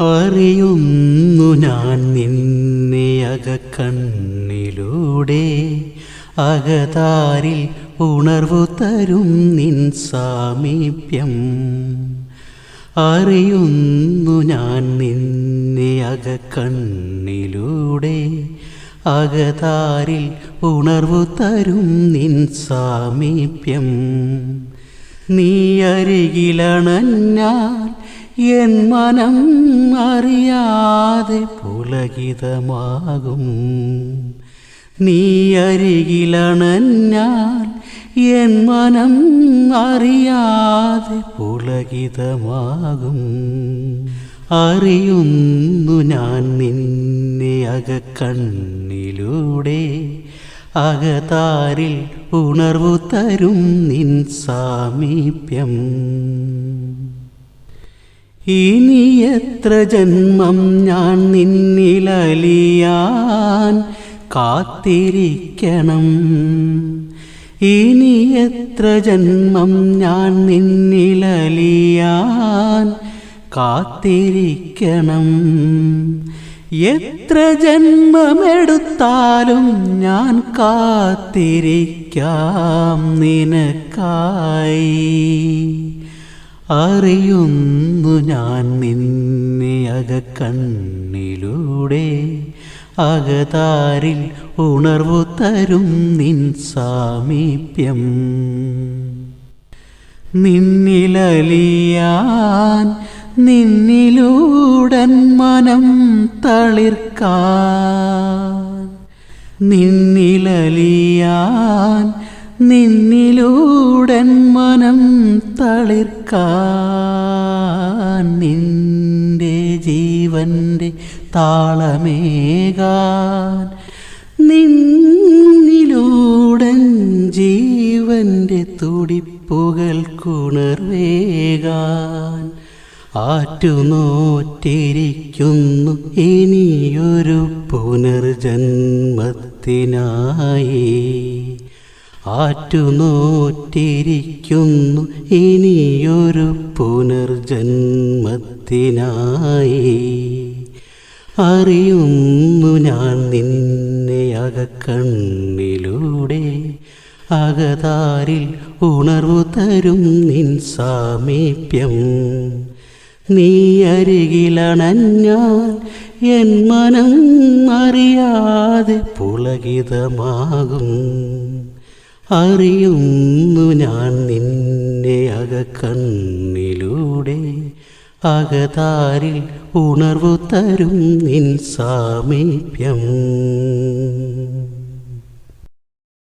അറിയുന്നു ഞാൻ നിന്നെ അകക്കണ്ണിലൂടെ അകതാരിൽ ഉണർവു തരും നിൻ സാമീപ്യം. അറിയുന്നു ഞാൻ നിന്നെ അകക്കണ്ണിലൂടെ അകതാരിൽ ഉണർവു തരും നിൻ സാമീപ്യം. നീ അരികിലണഞ്ഞാൽ എൻ മനം അറിയാതെ പുലകിതമാകും. നീ അരികിലണഞ്ഞാൽ എൻ മനം അറിയാതെ പുലകിതമാകും. അറിയുന്നു ഞാൻ നിന്നെ അകക്കണ്ണിലൂടെ. അകതാരിൽ ഉണർവു തരും നിൻ സാമീപ്യം. ഇനി എത്ര ജന്മം ഞാൻ നിന്നിലലിയാൻ കാത്തിരിക്കണം. ഇനി എത്ര ജന്മം ഞാൻ നിന്നിലലിയാൻ കാത്തിരിക്കണം. എത്ര ജന്മമെടുത്താലും ഞാൻ കാത്തിരിക്കാം നിനക്കായി. അറിയുന്നു ഞാൻ നിന്നെ അകക്കണ്ണിലൂടെ. അകതാരിൽ ഉണർവു തരും നിൻ സാമീപ്യം. നിന്നിലലിയാൻ നിന്നിലൂടൻ മനം തളിർക്കാൻ. നിന്നിലലിയാൻ നിന്നിലൂടൻ മനം തളിർക്കാൻ നിന്റെ ജീവന്റെ താളമേകാൻ നിന്നിലൂടൻ ജീവന്റെ തുടിപ്പുകൾ കുണർവേകാൻ ആറ്റുനോറ്റിരിക്കുന്നു ഇനിയൊരു പുനർജന്മത്തിനായി. ആറ്റുനോറ്റിരിക്കുന്നു ഇനിയൊരു പുനർജന്മത്തിനായി. അറിയുന്നു ഞാൻ നിന്നെ അകക്കണ്ണിലൂടെ. അകതാരിൽ ഉണർവു തരും നിൻ സാമീപ്യം. നീ അരികിലണഞ്ഞാൽ എൻ മനം അറിയാതെ പുളകിതമാകും. അറിയുന്നു ഞാൻ നിന്നെ അകക്കണ്ണിലൂടെ. അകതാരിൽ ഉണർവു തരും നിൻ സാമീപ്യം.